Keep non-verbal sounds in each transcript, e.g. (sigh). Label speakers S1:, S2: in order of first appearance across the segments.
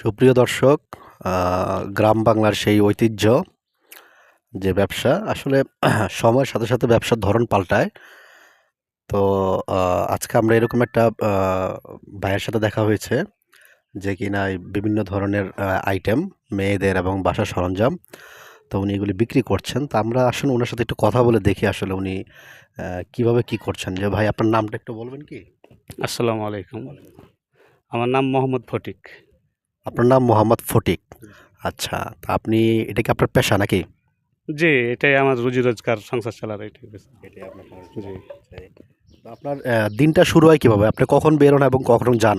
S1: সুপ্রিয় দর্শক গ্রাম বাংলার সেই ঐতিহ্য, যে ব্যবসা, আসলে (clears throat) সময়ের সাথে সাথে ব্যবসার ধরন পাল্টায়। তো আজকে আমরা এরকম একটা ভাইয়ের সাথে দেখা হয়েছে, যে কিনা বিভিন্ন ধরনের আইটেম মেয়েদের এবং বাসার সরঞ্জাম, তো উনি এগুলি বিক্রি করছেন। তো আমরা আসলে ওনার সাথে একটু কথা বলে দেখি আসলে উনি কীভাবে কি করছেন। যে ভাই, আপনার নামটা একটু বলবেন কি?
S2: আসসালামু আলাইকুম। আমার নাম মোহাম্মদ ফটিক।
S1: আপনার নাম মোহাম্মদ ফটিক। আচ্ছা তা আপনি এটা কি আপনার পেশা নাকি?
S2: জি এটাই আমার রুজি রোজগার সংসার চালার এটাই বেশ। জি।
S1: আপনার দিনটা শুরু হয় কীভাবে? আপনি কখন বেরোন এবং কখন যান?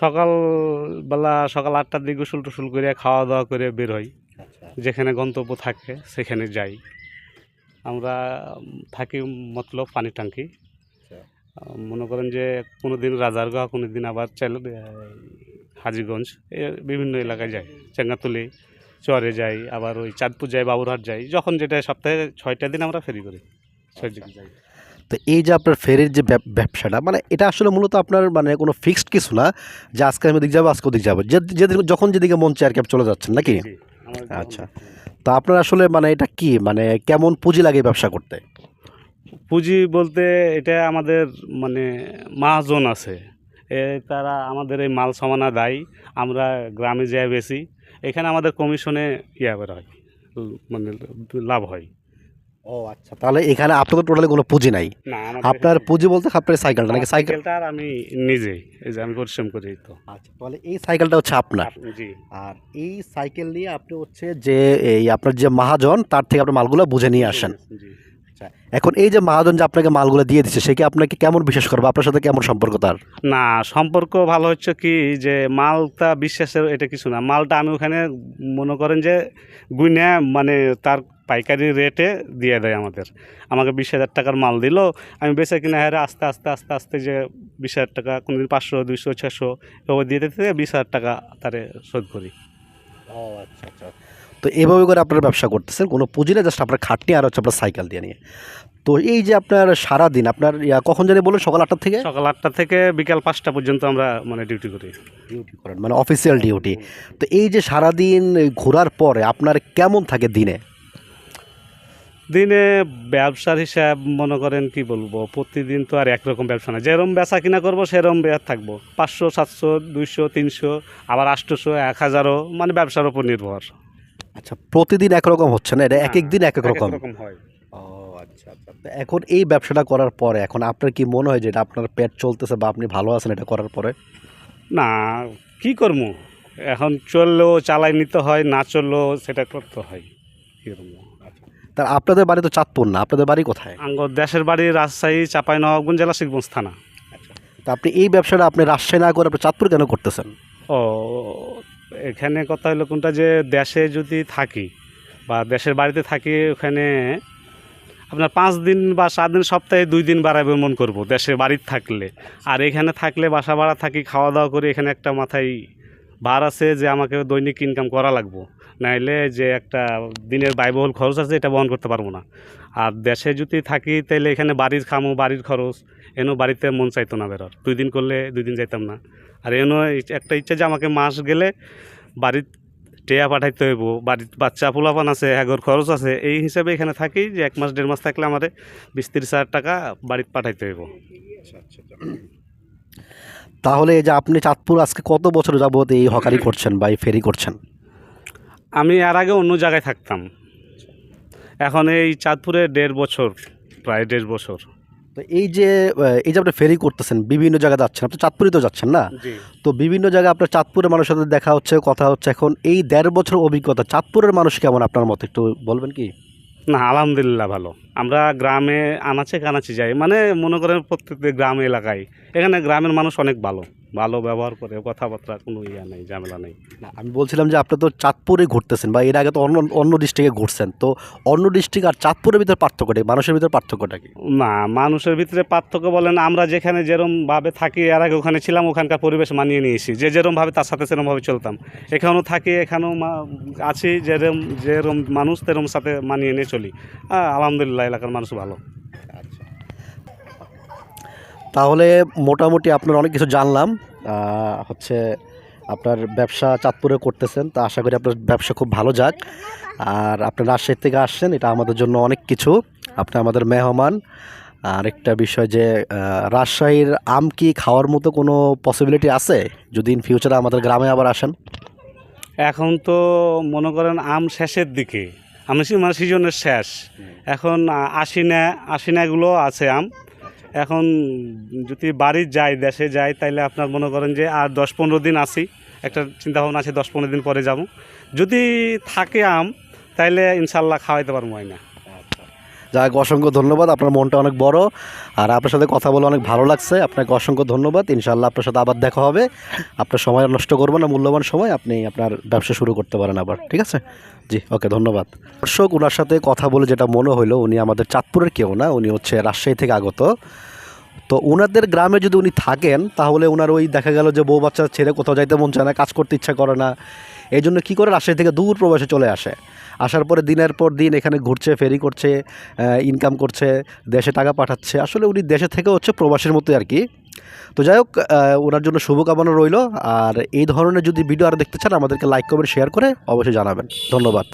S2: সকালবেলা সকাল আটটার দিকে গোসল টুসুল করে খাওয়া দাওয়া করে বের হই। যেখানে গন্তব্য থাকে সেখানে যাই। আমরা থাকি মতলব পানি ট্যাঙ্কি মনে করেন যে কোনো দিন রাজারগাঁও কোনো দিন আবার চাইল হাজিগঞ্জ এ বিভিন্ন এলাকায় যাই চেঙ্গাতুলি চরে যাই আবার ওই চাঁদপুর যাই বাবুরহাট যাই যখন যেটা সপ্তাহে ছয়টা দিন আমরা ফেরি করি। ছয় দিন যাই।
S1: তো এই যে আপনার ফেরির যে ব্যবসাটা মানে এটা আসলে মূলত আপনার মানে কোনো ফিক্সড কিছু না যে আজকে আমি ওদিক যাব আজকে ওদিক যাব। যেদিন যখন যেদিকে মন চায় আর কি চলে যাচ্ছেন নাকি? আচ্ছা। তো আপনার আসলে মানে এটা কি মানে কেমন পুঁজি লাগে ব্যবসা করতে?
S2: পুঁজি বলতে এটা আমাদের মানে মাহাজন আছে। তারা আমাদের এই মাল সামানা দেয় আমরা গ্রামে যাই বেশি এখানে আমাদের কমিশনে ইয়া হয় মানে লাভ হয়।
S1: ও আচ্ছা তাহলে এখানে আপনাদের টোটালি কোনো পুঁজি নাই? আপনার পুঁজি বলতে আপনার সাইকেলটা নাকি
S2: সাইকেলটা আর আমি নিজেই এই যে আমি পরিশ্রম করি তো।
S1: আচ্ছা তাহলে এই সাইকেলটা হচ্ছে আপনার।
S2: জি।
S1: আর এই সাইকেল নিয়ে আপনি হচ্ছে যে এই আপনার যে মহাজন তার থেকে আপনার মালগুলো বুঝে নিয়ে আসেন।
S2: জি।
S1: এখন এই যে মহাজন যে আপনাকে মালগুলো দিয়ে দিচ্ছে সে কি আপনাকে কেমন বিশ্বাস করবে? আপনার সাথে কেমন সম্পর্ক তার?
S2: না সম্পর্ক ভালো হচ্ছে কি যে মালটা বিশ্বাসের এটা কিছু না। মালটা আমি ওখানে মনে করেন যে গুইনে মানে তার পাইকারি রেটে দিয়ে দেয় আমাদের। আমাকে বিশ হাজার টাকার মাল দিল আমি বেচে কিনে হারে আস্তে আস্তে আস্তে আস্তে যে বিশ হাজার টাকা কোনোদিন পাঁচশো দুইশো ছশো এভাবে দিয়ে দিতে বিশ হাজার টাকা তারে শোধ করি।
S1: ও আচ্ছা আচ্ছা। তো এভাবে করে আপনারা ব্যবসা করতেছেন। কোনো পুঁজি না জাস্ট আপনার খাটনি আর হচ্ছে আপনার সাইকেল দিয়ে নিয়ে। তো এই যে আপনার সারা দিন আপনার কখন জানি বলুন সকাল আটটা থেকে?
S2: সকাল আটটা থেকে বিকাল পাঁচটা পর্যন্ত আমরা মানে ডিউটি করি।
S1: ডিউটি করেন মানে অফিসিয়াল ডিউটি তো এই যে সারা দিন ঘোরার পরে আপনার কেমন থাকে দিনে?
S2: দিনে ব্যবসার হিসাব মনে করেন কি বলব প্রতিদিন তো আর একরকম ব্যবসা না। যেরকম বেচা কিনা করব সেরকম বেয়ার থাকব। পাঁচশো সাতশো দুইশো তিনশো আবার আটশোশো এক হাজারও মানে ব্যবসার উপর নির্ভর।
S1: আচ্ছা প্রতিদিন একরকম হচ্ছে না? এটা এক এক দিন এক এক রকম
S2: হয়।
S1: ও আচ্ছা আচ্ছা। তো এখন এই ব্যবসাটা করার পরে এখন আপনার কি মনে হয় যে এটা আপনার পেট চলতেছে বা আপনি ভালো আছেন এটা করার পরে?
S2: না কি করব? এখন চললেও চালাই নিতে হয় না চললেও সেটা করতে হয়। কী
S1: তার আপনাদের বাড়ি তো চাঁদপুর না? আপনাদের বাড়ি কোথায়?
S2: আঙ্গ দেশের বাড়ি রাজশাহী চাপাই নবাবগঞ্জ জেলা শিখগঞ্জ থানা।
S1: তা আপনি এই ব্যবসাটা আপনি রাজশাহী না করে আপনি চাঁদপুর কেন করতেছেন?
S2: ও এখানে কথা হলো কোনটা যে দেশে যদি থাকি বা দেশের বাড়িতে থাকি, ওখানে আপনার পাঁচ দিন বা সাত দিন, সপ্তাহে দুই দিন বাড়াবে মন করব দেশের বাড়িতে থাকলে। আর এখানে থাকলে বাসা ভাড়া থাকি, খাওয়া দাওয়া করি, এখানে একটা মাথায় ভার আছে যে আমাকে দৈনিক ইনকাম করা লাগবো। নাইলে যে একটা দিনের ব্যয়বহুল খরচ আছে, এটা বহন করতে পারব না। আর দেশে যদি থাকি তাহলে এখানে বাড়ির খামো, বাড়ির খরচ, এনো বাড়িতে মন চাইতো না বেরোর। দুই দিন করলে দুই দিন যাইতাম না। আর এনো একটা ইচ্ছা যে আমাকে মাস গেলে বাড়ির টেয়া পাঠাইতে হইব বাড়ির বাচ্চা পোলাপান আছে এগর খরচ আছে, এই হিসাবে এখানে থাকি যে এক মাস, দেড় মাস থাকলে আমাদের বিশ তিরিশ হাজার টাকা বাড়িতে পাঠাইতে হইব।
S1: তাহলে এই যে আপনি চাঁদপুর আজকে কত বছর যাবত এই হকারি করছেন বা এই ফেরি করছেন?
S2: আমি এর আগে অন্য জায়গায় থাকতাম। এখন এই চাঁদপুরে দেড় বছর প্রায় দেড় বছর।
S1: তো এই যে এই যে আপনি ফেরি করতেছেন বিভিন্ন জায়গায় যাচ্ছেন আপনি চাঁদপুরে তো যাচ্ছেন না? তো বিভিন্ন জায়গায় আপনার চাঁদপুরের মানুষের সাথে দেখা হচ্ছে কথা হচ্ছে এখন এই দেড় বছর অভিজ্ঞতা চাঁদপুরের মানুষ কেমন আপনার মতো? একটু বলবেন কি?
S2: না আলহামদুলিল্লাহ ভালো। আমরা গ্রামে আনাচে কানাচে যাই মানে মনে করেন প্রত্যেকটা গ্রাম এলাকায়। এখানে গ্রামের মানুষ অনেক ভালো। ভালো ব্যবহার করে কথাবার্তা কোনো ইয়া নেই ঝামেলা নেই।
S1: না আমি বলছিলাম যে আপনি তো চাঁদপুরে ঘুরতেছেন বা এর আগে তো অন্য অন্য ডিস্ট্রিক্টে ঘুরছেন। তো অন্য ডিস্ট্রিক্ট আর চাঁদপুরের ভিতরে পার্থক্যটা মানুষের ভিতরে পার্থক্যটা কি?
S2: না মানুষের ভিতরে পার্থক্য বলেন আমরা যেখানে যেরমভাবে থাকি এর আগে ওখানে ছিলাম ওখানকার পরিবেশ মানিয়ে নিয়েছি। যে যেরমভাবে তার সাথে সেরমভাবে চলতাম। এখানেও থাকি এখানেও মা- আছি যেরম যেরম মানুষ তেরম সাথে মানিয়ে নিয়ে চলি। হ্যাঁ আলহামদুলিল্লাহ এলাকার মানুষ ভালো।
S1: তাহলে মোটামুটি আপনার অনেক কিছু জানলাম। হচ্ছে আপনার ব্যবসা চাঁদপুরে করতেছেন তা আশা করি আপনার ব্যবসা খুব ভালো যাক। আর আপনার রাজশাহী থেকে আসছেন এটা আমাদের জন্য অনেক কিছু। আপনি আমাদের মেহমান। আর একটা বিষয় যে রাজশাহীর আম কি খাওয়ার মতো কোনো পসিবিলিটি আছে? যদি ইন ফিউচারে আমাদের গ্রামে আবার আসেন।
S2: এখন তো মনে করেন আম শেষের দিকে। আমি মানে সিজনের শেষ। এখন আশিনা আশিনাগুলো আছে আম। এখন যদি বাড়ি যাই, দেশে যাই, তাইলে আপনার মনে করেন যে আর দশ পনেরো দিন আসি একটা চিন্তাভাবনা আছে, দশ পনেরো দিন পরে যাব। যদি থাকে আম, তাইলে ইনশাল্লাহ খাওয়াইতে পারব না
S1: যাক, অসংখ্য ধন্যবাদ, আপনার মনটা অনেক বড়। আর আপনার সাথে কথা বলে অনেক ভালো লাগছে। আপনাকে অসংখ্য ধন্যবাদ। ইনশাআল্লাহ আপনার সাথে আবার দেখা হবে। আপনার সময় নষ্ট করবেন না, মূল্যবান সময় আপনি আপনার ব্যবসা শুরু করতে পারেন আবার, ঠিক আছে? জি, ওকে, ধন্যবাদ। দর্শক, ওনার সাথে কথা বলে যেটা মনে হলো উনি আমাদের চাঁদপুরের কেউ না, উনি হচ্ছে রাজশাহী থেকে আগত। তো ওনাদের গ্রামে যদি উনি থাকেন, তাহলে ওনার ওই দেখা গেল যে বউ বাচ্চা ছেড়ে কোথাও যাইতে মন চায় না, কাজ করতে ইচ্ছা করে না। এই জন্য কী করে রাজশাহী থেকে দূর প্রবাসে চলে আসে। আসার পরে দিনের পর দিন এখানে ঘুরছে, ফেরি করছে ইনকাম করছে, দেশে টাকা পাঠাচ্ছে। আসলে উনি দেশে থেকে হচ্ছে প্রবাসের মতোই আর কি। তো যাই হোক ওনার জন্য শুভকামনা রইল। আর এই ধরনের যদি ভিডিও আর দেখতে চান, আমাদেরকে লাইক কমেন্ট শেয়ার করে অবশ্যই জানাবেন। ধন্যবাদ।